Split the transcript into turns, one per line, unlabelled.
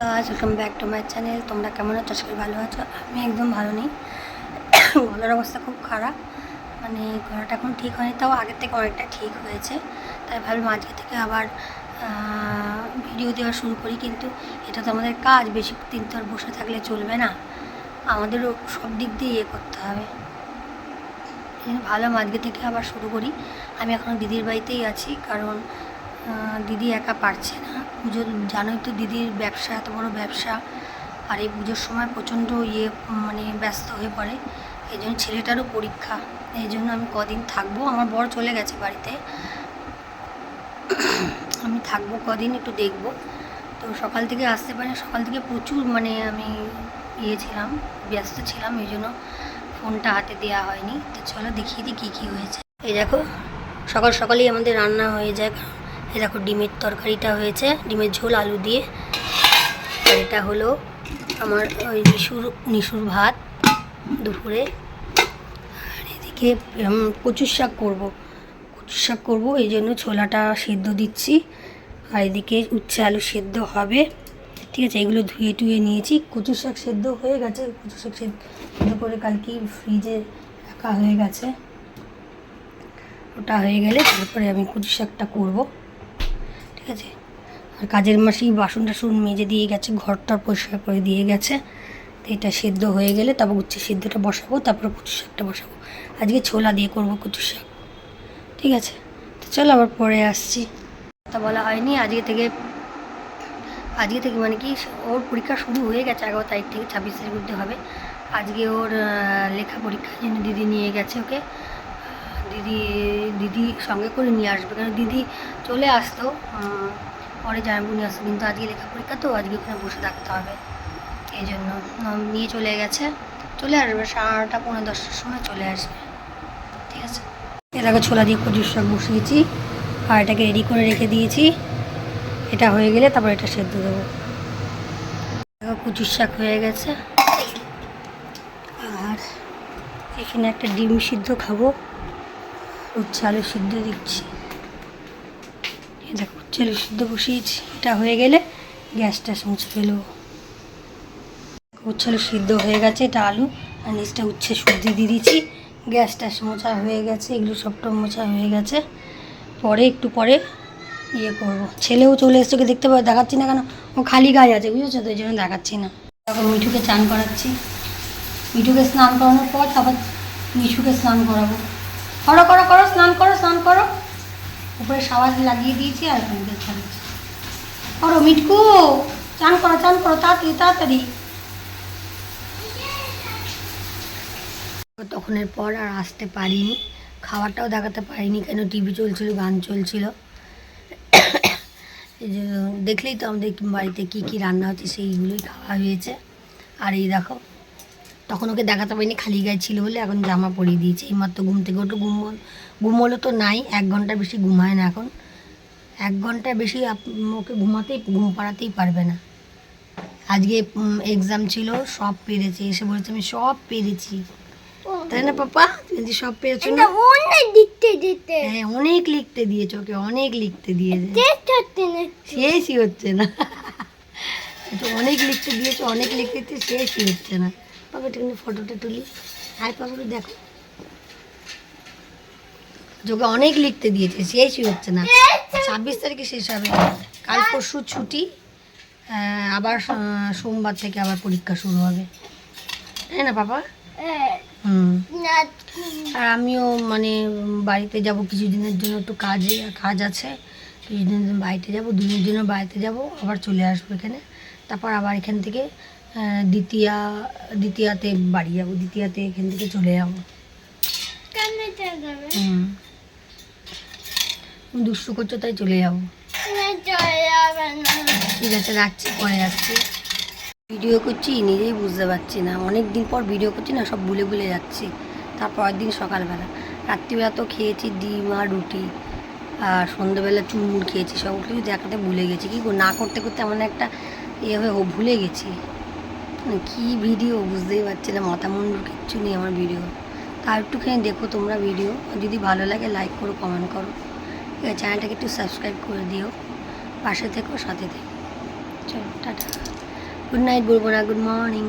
আজ welcome back to my channel তোমরা কেমন আছো? আজকে ভালো আছো। আমি একদম ভালো নেই। গলার অবস্থা খুব খারাপ। মানে গলাটা এখন ঠিক হয়নি, তাও আগের থেকে অনেকটা ঠিক হয়েছে। তাই ভাবলাম আজকে থেকে আবার ভিডিও দেওয়া শুরু করি। কিন্তু এটা তো আমাদের কাজ, বেশি দিন তো আর বসে থাকলে চলবে না। আমাদেরও সব দিক দিয়ে ইয়ে করতে হবে। ভালো আজকে থেকে আবার শুরু করি। আমি এখন দিদির বাড়িতেই আছি, কারণ দিদি একা পারছে না। পুজো জানোই তো দিদির ব্যবসা, এত বড় ব্যবসা। আর এই পুজোর সময় প্রচণ্ড ইয়ে মানে ব্যস্ত হয়ে পড়ে। এই জন্য ছেলেটারও পরীক্ষা। এই জন্য আমি কদিন থাকব। আমার বর চলে গেছে বাড়িতে। আমি থাকব কদিন একটু দেখব। তো সকাল থেকে আসতে পারি সকাল থেকে প্রচুর মানে আমি ইয়ে ছিলাম, ব্যস্ত ছিলাম। এই জন্য ফোনটা হাতে দেওয়া হয়নি। তো চলো দেখিয়ে দিই কী কী হয়েছে। এই দেখো, সকাল সকালেই আমাদের রান্না হয়ে যায়। এই দেখো ডিমের তরকারিটা হয়েছে, ডিমের ঝোল, আলু দিয়ে। আর এটা হলো আমার ওই নিশুর নিশুর ভাত দুপুরে। আর এদিকে কচুর শাক করব। কচুর শাক করব, এই জন্য ছোলাটা সেদ্ধ দিচ্ছি। আর এদিকে উচ্ছে আলু সেদ্ধ হবে। ঠিক আছে, এগুলো ধুয়ে টুয়ে নিয়েছি। কচুর শাক সেদ্ধ হয়ে গেছে। কচুর শাক সেদ্ধ করে কালকে ফ্রিজে রাখা হয়ে গেছে। ওটা হয়ে গেলে তারপরে আমি কচু শাকটা করব। ঠিক আছে। আর কাজের মাসি বাসন টাসন মেজে দিয়ে গেছে, ঘরটা পরিষ্কার করে দিয়ে গেছে। তো এটা সেদ্ধ হয়ে গেলে তারপর উচ্ছে সেদ্ধটা বসাবো, তারপরে কচু শাকটা বসাবো। আজকে ছোলা দিয়ে করব কচু শাক। ঠিক আছে? তো চলো আবার পরে আসছি। তা বলা হয়নি, আজকে থেকে আজকে থেকে মানে কি, ওর পরীক্ষা শুরু হয়ে গেছে এগারো তারিখ থেকে, ছাব্বিশ তারিখ অবধি হবে। আজকে ওর লেখা পরীক্ষার জন্য দিদি নিয়ে গেছে ওকে। দিদি দিদি সঙ্গে করে নিয়ে আসবে। কারণ দিদি চলে আসতো পরে জানাব নিয়ে আসতো, কিন্তু আজকে লেখা পরীক্ষা তো, আজকে ওখানে বসে থাকতে হবে। এই জন্য নিয়ে চলে গেছে। চলে আসবে সাড়ে নটা পনেরো দশটার সময় চলে আসবে। ঠিক আছে? আগে ছোলা দিয়ে কচুর শাক বসিয়েছি, আর এটাকে রেডি করে রেখে দিয়েছি। এটা হয়ে গেলে তারপর এটা সেদ্ধ দেবো। কচুর শাক হয়ে গেছে। আর এখানে একটা ডিম সিদ্ধ খাব। উচ্ছে আলু সিদ্ধ দিচ্ছি। দেখো উচ্ছে আলু সিদ্ধ বসিয়েছি। এটা হয়ে গেলে গ্যাসটা মুছে ফেলব উচ্ছে আলু সিদ্ধ হয়ে গেছে, এটা আলু। আর নিচটা উচ্ছে শুদ্ধ দিয়ে দিয়েছি। গ্যাসটা মোছা হয়ে গেছে, এগুলো সবটা মোছা হয়ে গেছে। পরে, একটু পরে ইয়ে করব। ছেলেও চলে এসছে, ওকে দেখতে পাবে, দেখাচ্ছি না কেন? ও খালি গায়ে আছে, বুঝেছ? তো এই জন্য দেখাচ্ছি না। তারপর মিঠুকে চান করাচ্ছি। মিঠুকে স্নান করানোর পর তারপর মিঠুকে স্নান করাবো। করো করো করো, স্নান করো স্নান করো। উপরে সাবান লাগিয়ে দিয়েছি আর এখানে ছাড়িয়েছি করো মিঠকু চান করো চান করো, তাড়াতাড়ি তাড়াতাড়ি। তখনের পর আর আসতে পারিনি। খাবারটাও দেখাতে পারিনি কেন, টিভি চলছিল, গান চলছিল। দেখলেই তো আমাদের বাড়িতে কী কী রান্না হচ্ছে, সেইগুলোই খাওয়া হয়েছে। আর এই দেখো তখন ওকে দেখাতে পারিনি খালি গায়ে ছিল বলে এখন জামা পরিয়ে দিয়েছে। এইমাত্র ঘুম থেকে ওটা ঘুম ঘুম হলো তো নাই এক ঘণ্টা বেশি ঘুমায় না এখন। এক ঘণ্টা বেশি ওকে ঘুমাতেই ঘুম পাড়াতেই পারবে না। আজকে এক্সাম ছিল সব পেরেছে এসে বলেছে আমি সব পেরেছি। তাই না পাপা? তুমি সব পেরেছ না?
অনেক দিতে দিতে।
হ্যাঁ অনেক লিখতে দিয়েছে ওকে অনেক লিখতে দিয়েছে। শেষই হচ্ছে না। অনেক লিখতে দিয়েছে অনেক লিখতে দিতে শেষই হচ্ছে না। বাবা একটুখানি ফটোটা তুলি। হাই পাপাটা দেখো যোগে অনেক লিখতে দিয়েছে, শেষই হচ্ছে না। ছাব্বিশ তারিখে শেষ হবে। কাল পরশু ছুটি আবার সোমবার থেকে আবার পরীক্ষা শুরু হবে। তাই না বাবা হুম। আর আমিও মানে বাড়িতে যাব কিছুদিনের জন্য, একটু কাজে, কাজ আছে। কিছুদিনের জন্য বাড়িতে যাব, দুদিনের জন্য বাড়িতে যাব, আবার চলে আসব এখানে। তারপর আবার এখান থেকে দ্বিতীয়া দ্বিতীয়াতে বাড়ি যাব দ্বিতীয়াতে এখান থেকে চলে যাব। দুষ্টু করছ তাই চলে যাব। ঠিক আছে রাখছি পরে যাচ্ছি ভিডিও করছি নিজেই বুঝতে পারছি না। অনেক দিন পর ভিডিও করছি না সব ভুলে ভুলে যাচ্ছি। তারপরের দিন সকালবেলা। রাত্রিবেলা তো খেয়েছি ডিম আর রুটি আর সন্ধ্যেবেলা চুরমুর খেয়েছি সব কিছু দেখাতে ভুলে গেছি। কি না করতে করতে এমন একটা ইয়ে হয়ে ভুলে গেছি। মানে কী ভিডিও বুঝতেই পারছি না মাথা মুন্ডুর কিচ্ছু নেই আমার ভিডিও তা একটুখানি দেখো তোমরা ভিডিও যদি ভালো লাগে লাইক করো কমেন্ট করো। ঠিক আছে, চ্যানেলটাকে একটু সাবস্ক্রাইব করে দিও। পাশে থেকো, সাথে থেকো। চলো, টাটা। গুড নাইট বলব না গুড মর্নিং